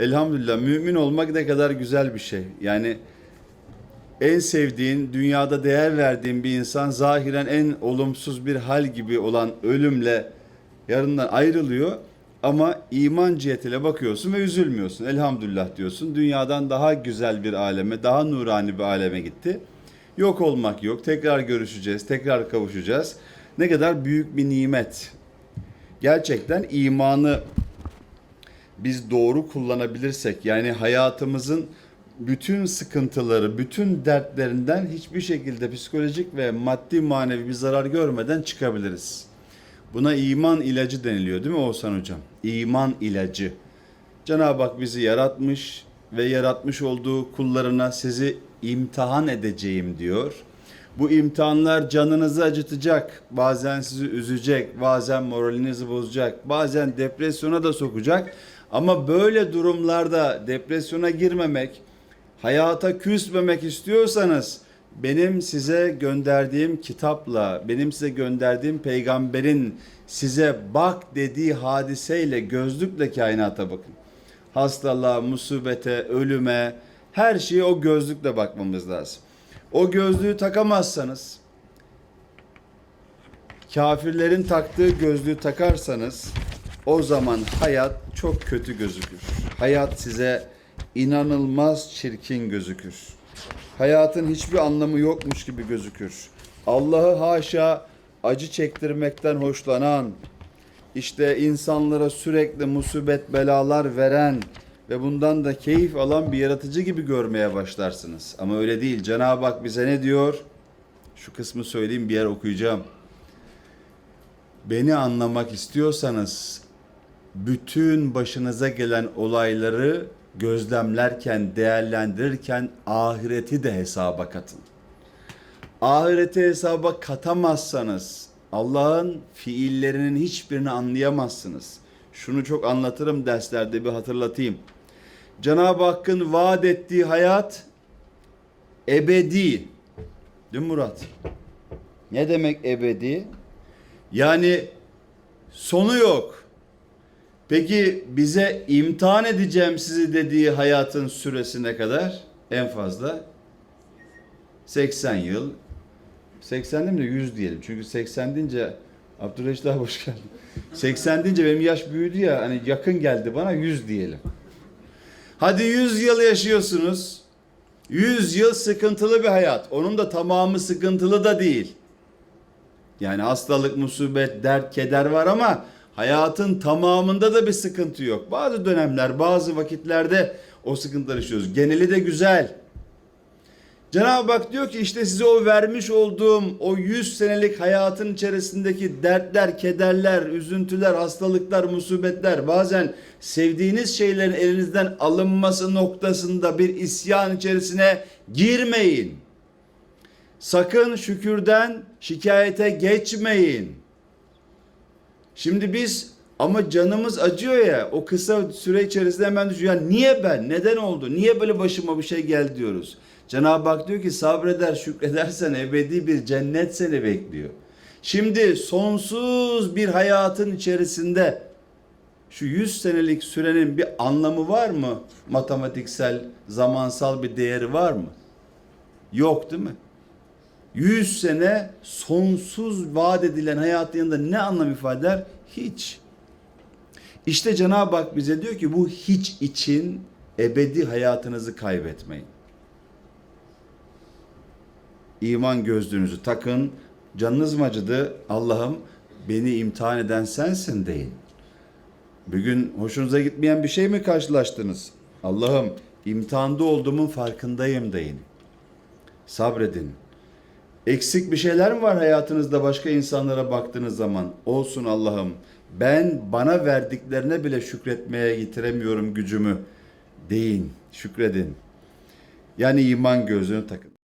Elhamdülillah mümin olmak ne kadar güzel bir şey. Yani en sevdiğin, dünyada değer verdiğin bir insan zahiren en olumsuz bir hal gibi olan ölümle yarından ayrılıyor. Ama iman cihetiyle bakıyorsun ve üzülmüyorsun. Elhamdülillah diyorsun. Dünyadan daha güzel bir aleme, daha nurani bir aleme gitti. Yok olmak yok. Tekrar görüşeceğiz, tekrar kavuşacağız. Ne kadar büyük bir nimet. Gerçekten imanı biz doğru kullanabilirsek yani hayatımızın bütün sıkıntıları, bütün dertlerinden hiçbir şekilde psikolojik ve maddi manevi bir zarar görmeden çıkabiliriz. Buna iman ilacı deniliyor değil mi Oğuzhan Hocam? İman ilacı. Cenab-ı Hak bizi yaratmış ve yaratmış olduğu kullarına sizi imtihan edeceğim diyor. Bu imtihanlar canınızı acıtacak, bazen sizi üzecek, bazen moralinizi bozacak, bazen depresyona da sokacak. Ama böyle durumlarda depresyona girmemek, hayata küsmemek istiyorsanız benim size gönderdiğim kitapla, benim size gönderdiğim peygamberin size bak dediği hadiseyle gözlükle kainata bakın. Hastalığa, musibete, ölüme, her şeye o gözlükle bakmamız lazım. O gözlüğü takamazsanız, kafirlerin taktığı gözlüğü takarsanız o zaman hayat çok kötü gözükür. Hayat size inanılmaz çirkin gözükür. Hayatın hiçbir anlamı yokmuş gibi gözükür. Allah'ı haşa acı çektirmekten hoşlanan, işte insanlara sürekli musibet belalar veren ve bundan da keyif alan bir yaratıcı gibi görmeye başlarsınız. Ama öyle değil. Cenab-ı Hak bize ne diyor? Şu kısmı söyleyeyim bir yer okuyacağım. Beni anlamak istiyorsanız bütün başınıza gelen olayları gözlemlerken, değerlendirirken ahireti de hesaba katın. Ahireti hesaba katamazsanız Allah'ın fiillerinin hiçbirini anlayamazsınız. Şunu çok anlatırım derslerde bir hatırlatayım. Cenab-ı Hakk'ın vaat ettiği hayat ebedi. Değil mi Murat? Ne demek ebedi? Yani sonu yok. Peki bize imtihan edeceğim sizi dediği hayatın süresi ne kadar? En fazla 80 yıl. 80 değil mi de 100 diyelim. Çünkü 80 deyince Abdülreşit abi hoş geldin. 80 deyince benim yaş büyüdü ya hani yakın geldi bana 100 diyelim. Hadi 100 yıl yaşıyorsunuz. 100 yıl sıkıntılı bir hayat. Onun da tamamı sıkıntılı da değil. Yani hastalık, musibet, dert, keder var ama hayatın tamamında da bir sıkıntı yok. Bazı dönemler, bazı vakitlerde o sıkıntıları yaşıyoruz. Geneli de güzel. Cenab-ı Hak diyor ki işte size o vermiş olduğum o 100 senelik hayatın içerisindeki dertler, kederler, üzüntüler, hastalıklar, musibetler bazen sevdiğiniz şeylerin elinizden alınması noktasında bir isyan içerisine girmeyin. Sakın şükürden şikayete geçmeyin. Şimdi biz ama canımız acıyor ya o kısa süre içerisinde hemen düşüyor. Ya niye ben? Neden oldu? Niye böyle başıma bir şey geldi diyoruz. Cenab-ı Hak diyor ki sabreder şükredersen ebedi bir cennet seni bekliyor. Şimdi sonsuz bir hayatın içerisinde şu 100 senelik sürenin bir anlamı var mı? Matematiksel, zamansal bir değeri var mı? Yok değil mi? 100 sene sonsuz vaat edilen hayatın yanında ne anlam ifade eder? Hiç. İşte Cenab-ı Hak bize diyor ki bu hiç için ebedi hayatınızı kaybetmeyin. İman gözlüğünüzü takın. Canınız mı acıdı? Allah'ım beni imtihan eden sensin deyin. Bugün hoşunuza gitmeyen bir şey mi karşılaştınız? Allah'ım imtihanda olduğumun farkındayım deyin. Sabredin. Eksik bir şeyler mi var hayatınızda başka insanlara baktığınız zaman? Olsun Allah'ım. Ben bana verdiklerine bile şükretmeye yitiremiyorum gücümü. Deyin, şükredin. Yani iman gözlüğünü takın.